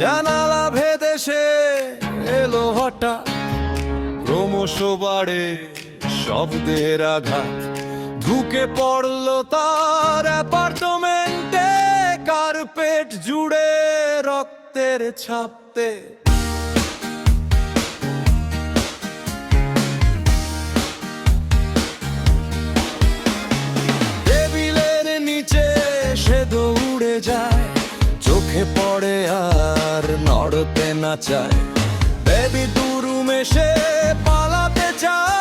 জানালা ভেদে সে এলো হঠাৎ। ক্রমশ বাড়ে শব্দের আঘাত। ঢুকে পড়ল তার অ্যাপার্টমেন্টে। কার্পেট জুড়ে রক্তের ছাপতে পড়ে আর নড়তে না চায়। বেবি দু রুমে সে পালাতে চায়।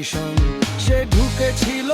ভীষণ। সে ঢুকেছিল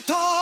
Utah.